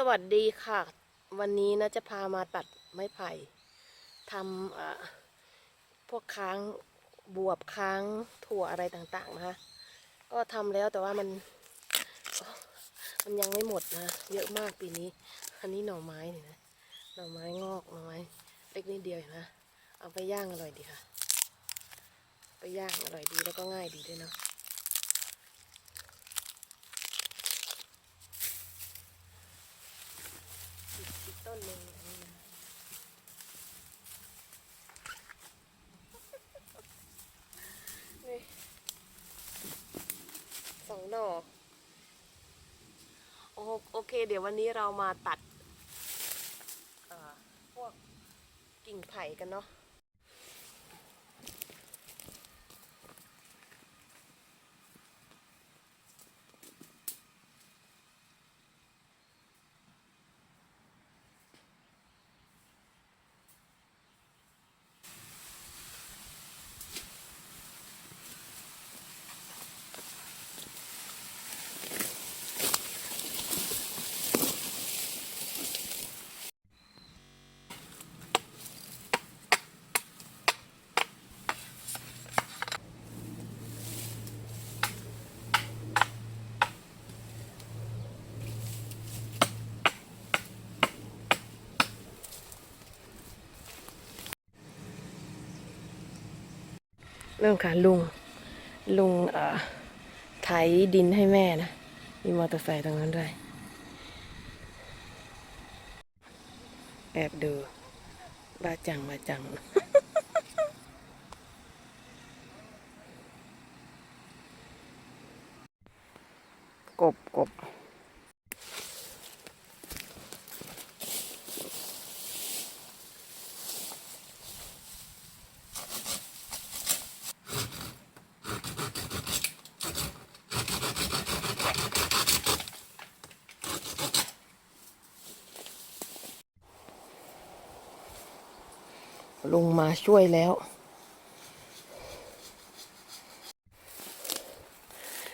สวัสดีค่ะ วันนี้นะจะพามาตัดไม้ไผ่ทำพวกค้างบวบค้างถั่วอะไรต่างๆนะคะ ก็ทำแล้วแต่ว่ามันมันยังไม่หมดนะ เยอะมากปีนี้ อันนี้หน่อไม้นี่นะหน่อไม้งอกหน่อไม้เล็กนิดเดียวนะ เอาไปย่างอร่อยดีค่ะ ไปย่างอร่อยดีแล้วก็ง่ายดีด้วยเนาะ อีกอีกต้นหนึ่งอันนี้นะนี่สองดอกโอโอ เคเดี๋ยววันนี้เรามาตัดพวกกิ่งไผ่กันเนาะ เริ่มค่ะลุงลุงเอ่อไถดินให้แม่นะ มีมอเตอร์ไซค์ตรงนั้นด้วย แอบดูบ้าจังบาจัง กบกบ ลงมาช่วยแล้ว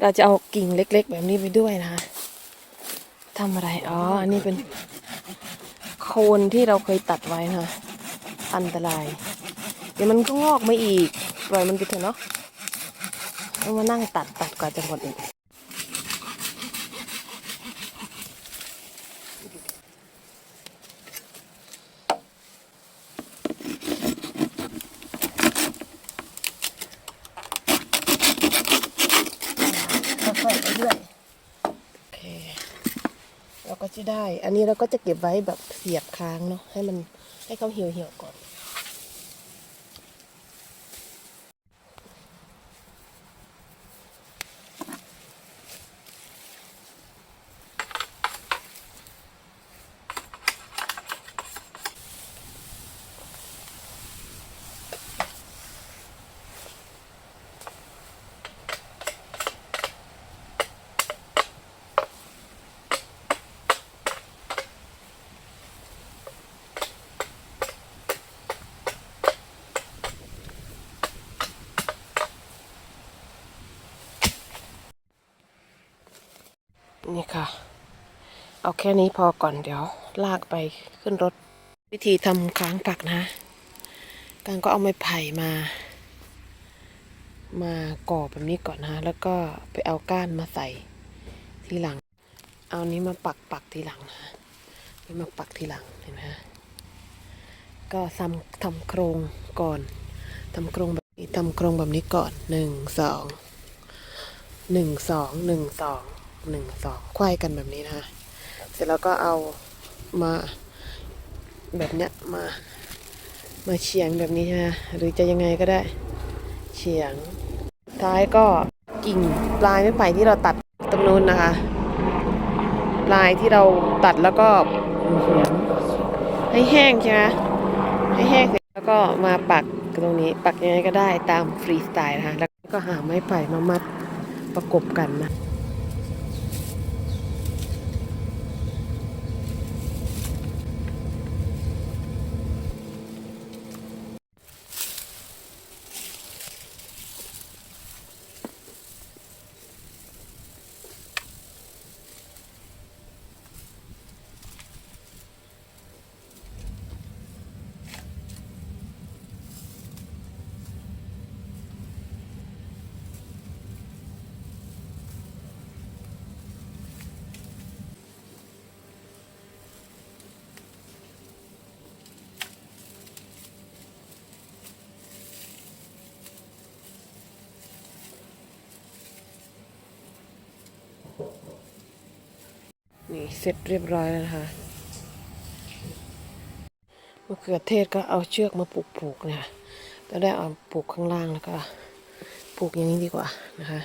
เราจะเอากิ่งเล็ก ๆ แบบนี้ไปด้วยนะคะทำอะไร อ๋อ อันนี้เป็นโคนที่เราเคยตัดไว้นะคะอันตราย เดี๋ยวมันก็งอกมาอีก ปล่อยมันไปเถอะเนาะเอามานั่งตัดตัดกว่าจะหมดอีก ค่อยๆไปเรื่อยโอเค เราก็จะ ได้ อันนี้เราก็จะเก็บไว้แบบเสียบค้างเนาะให้มันให้เขาเหี่ยวเหี่ยวก่อน นี่ค่ะ เอาแค่นี้พอก่อนเดี๋ยว ลากไปขึ้นรถ วิธีทำค้างผักนะการก็เอาไม้ไผ่มา มาก่อแบบนี้ก่อนนะแล้วก็ไปเอาก้านมาใส่ทีหลัง เอานี้มาปักปักทีหลังนะนี่มาปักทีหลังเห็นไหมฮะก็ทำทำโครงก่อนทำโครงแบบนี้ทำโครงแบบนี้ก่อนหนึ่งสองหนึ่งสองหนึ่งสอง หนึ่งสองควายกันแบบนี้นะคะ เสร็จแล้วก็เอามาแบบเนี้ยมา มาเฉียงแบบนี้ใช่ไหมหรือจะยังไงก็ได้เฉียง ท้ายก็กิ่งปลายไม้ไผ่ที่เราตัดตรงนู้นนะคะ ปลายที่เราตัดแล้วก็ให้แห้งใช่ไหมให้แห้งเสร็จแล้วก็มาปักตรงนี้ปักยังไงก็ได้ตามฟรีสไตล์นะคะ แล้วก็หาไม้ไผ่มามัดประกบกันนะ นี่เสร็จเรียบร้อยแล้วนะคะมะเขือเทศก็เอาเชือกมาปลูกๆเนี่ยก็ได้เอาปลูกข้างล่างแล้วก็ปลูกอย่างนี้ดีกว่านะคะ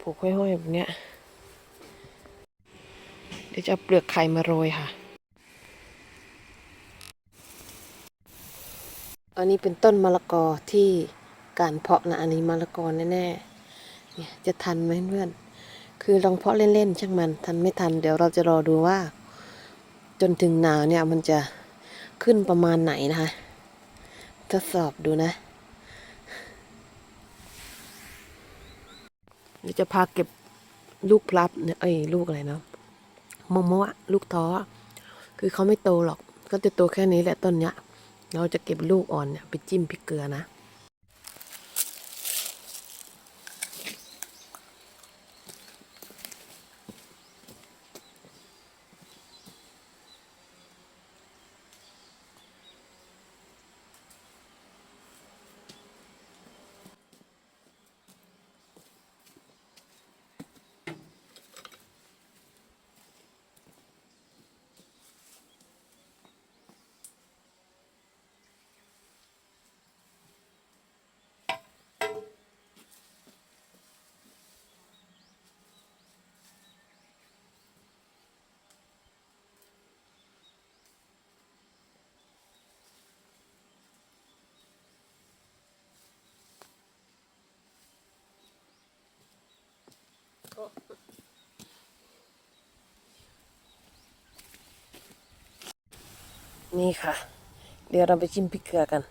ปลูกห้อยๆแบบเนี้ยเดี๋ยวจะเอาเปลือกไข่มาโรยค่ะ อันนี้เป็นต้นมะละกอที่การเพาะนะอันนี้มะละกอแน่ๆเนี่ยจะทันไหมเพื่อน คือลองเพาะเล่นๆช่างมันทันไม่ทัน เดี๋ยวเราจะรอดูว่า จนถึงหนาวเนี่ยมันจะขึ้นประมาณไหนนะคะทดสอบดูนะเดี๋ยวจะพาเก็บลูกพลับเนี่ยเอ้ยลูกอะไรเนาะโมโมะลูกท้อคือเขาไม่โตหรอก ก็จะโตแค่นี้แหละต้นเนี้ย เราจะเก็บลูกอ่อนเนี่ยไปจิ้มพริกเกลือนะ นี่ค่ะ เดี๋ยวเราไปจิ้มพริกเกลือกัน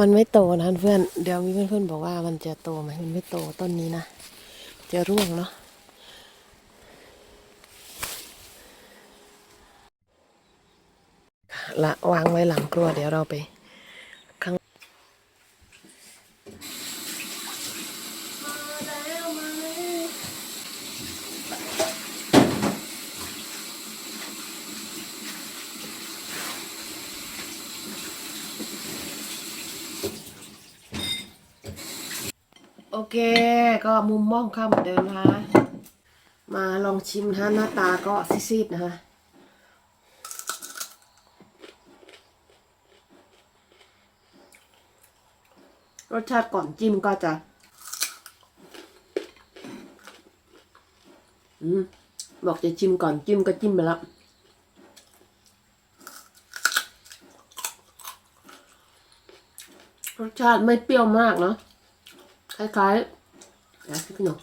มันไม่โตนะเพื่อน เดี๋ยวมีเพื่อนๆบอกว่ามันจะโตไหมมันไม่โตต้นนี้นะ จะร่วงเนาะละวางไว้หลังครัวเดี๋ยวเราไปข้างโอ เค ก็มุมมองเข้าเหมือนเดิมนะคะ มาลองชิมนะหน้าตาก็ซีดๆนะคะรสชาติก่อนจิ้มก็จะ อืม บอกจะชิมก่อนจิ้มก็จิ้มไปแล้ว รสชาติไม่เปรี้ยวมากเนาะ คล้ายๆเดี๋ยวพี่หนุ่ม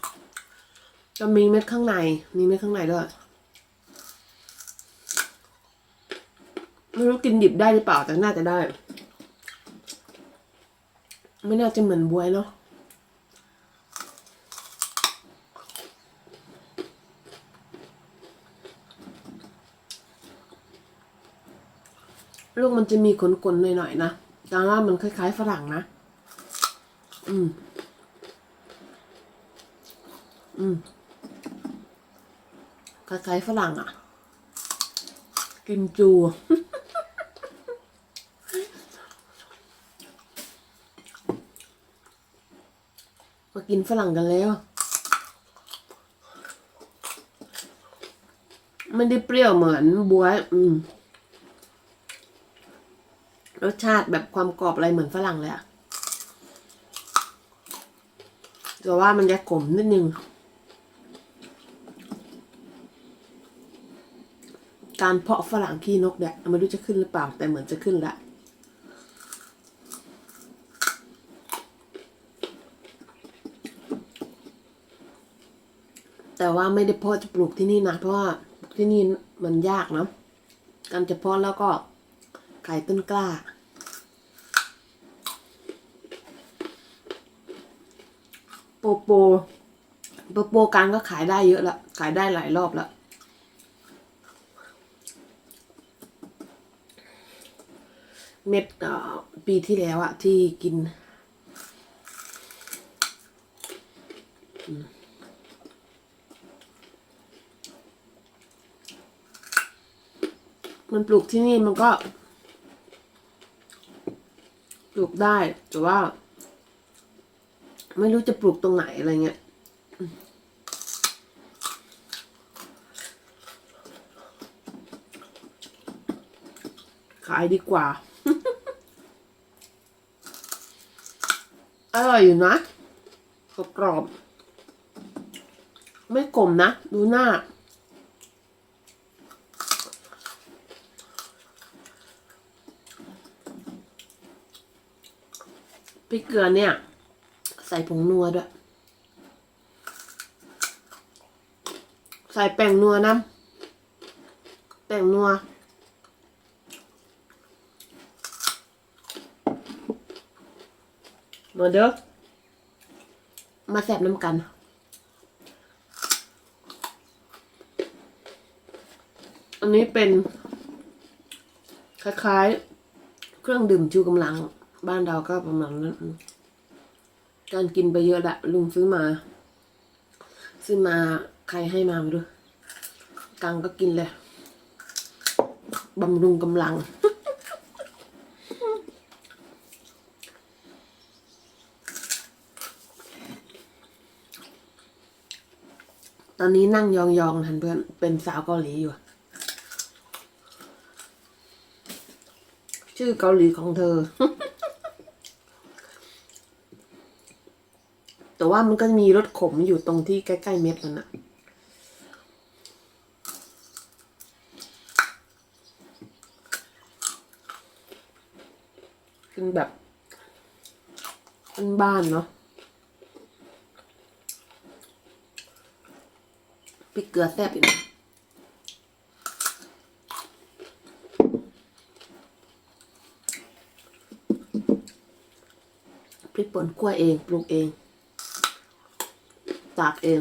จะมีเม็ดข้างใน มีเม็ดข้างในด้วย ไม่รู้กินดิบได้หรือเปล่า แต่น่าจะได้ ไม่น่าจะเหมือนบวยเนาะลูกมันจะมีขนๆหน่อยๆนะแต่ว่ามันคล้ายๆฝรั่งนะ อืม อืมคล้ายๆฝรั่งอะ่ะ กิมจูมากินฝรั่งกันแล้ว ไม่ได้เปรี้ยวเหมือนบวย อืม รสชาติแบบความกรอบอะไรเหมือนฝรั่งเลยอะแต่ว่ามันจะขมนิดนึง การเพาะฝรั่งขี้นกเนี่ยไม่รู้จะขึ้นหรือเปล่า แต่เหมือนจะขึ้นละแต่ว่าไม่ได้เพาะจะปลูกที่นี่นะเพราะว่าที่นี่มันยากเนาะการจะเพาะแล้วก็ขายต้นกล้า โปโปโปโปการก็ขายได้เยอะละขายได้หลายรอบละ เม็ดปีที่แล้วอะที่กิน มันปลูกที่นี่มันก็ ปลูกได้ แต่ว่า ไม่รู้จะปลูกตรงไหนอะไรเงี้ยขายดีกว่า อร่อยอยู่นะกรอบไม่ขมนะ ดูหน้า พริกเกลือเนี่ย ใส่ผงนัวด้วย ใส่แป้งนัวน้ำแป้งนัว มาเด้อ มาแสบน้ำกัน อันนี้เป็นคล้ายๆ เครื่องดื่มชูกำลัง บ้านเราก็ประมาณนั้น การกินไปเยอะละลุงซื้อมา ซื้อมาใครให้มาไม่รู้กังก็กินเลยบำรุงกำลัง ตอนนี้นั่งยองๆทันเพื่อนเป็นสาวเกาหลีอยู่ ชื่อเกาหลีของเธอ แต่ว่ามันก็มีรสขมอยู่ตรงที่ใกล้ๆเม็ดมันอะกินแบบเป็นบ้านเนาะ ริกเกลือแซ่บอีกนะพริกป่นคั่วเองปลูกเองตากเอง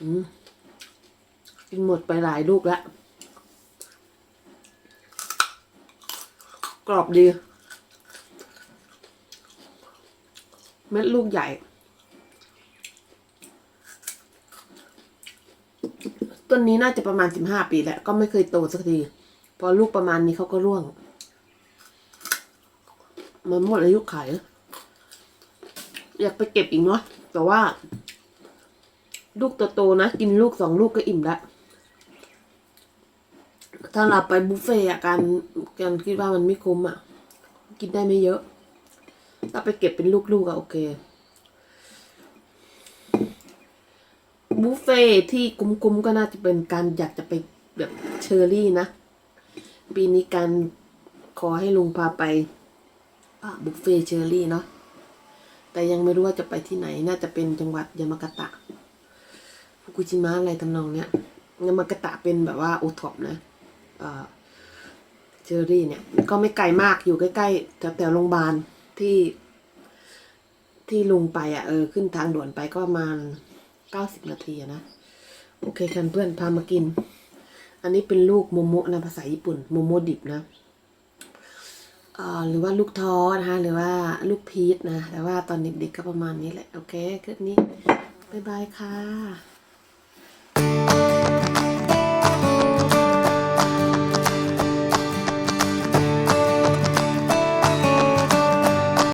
อืมกินหมดไปหลายลูกแล้วกรอบดี เม็ดลูกใหญ่ ต้ นนี้น่าจะประมาณสิบห้าปีแล้ว ก็ไม่เคยโตสักที พอลูกประมาณนี้เขาก็ร่วง มันหมดอายุไขอยากไปเก็บอีกเนาะแต่ว่า ลูกโตๆนะ กินลูกสองลูกก็อิ่มละถ้าเราไปบุฟเฟ่อะการการคิดว่ามันไม่คุ้มอะกินได้ไม่เยอะ ถ้าไปเก็บเป็นลูกๆอะโอเค บุฟเฟ่ที่คุ้มๆก็น่าจะเป็นการอยากจะไปแบบเชอร์รี่นะ ปีนี้การขอให้ลุงพาไปบุฟเฟ่เชอร์รี่เนาะแต่ยังไม่รู้ว่าจะไปที่ไหน น่าจะเป็นจังหวัดยามากาตะฟุกุชิมะอะไรทำนองเนี้ยยามากาตะเป็นแบบว่าโอท็อปนะเออเชอรี่เนี่ย ก็ไม่ไกลมากอยู่ใกล้ๆแถวๆโรงพยาบาลที่ที่ลุงไปอะเออขึ้นทางด่วนไปก็ประมาณ เก้าสิบนาทีนะ โอเคคันเพื่อนพามากิน อันนี้เป็นลูกโมโมะนะภาษาญี่ปุ่นโมโมดิบนะหรือว่าลูกท้อนะคะหรือว่าลูกพีชนะ แต่ว่าตอนเด็กๆก็ประมาณนี้แหละ โอเคคลิปนี้ บ๊ายบายค่ะ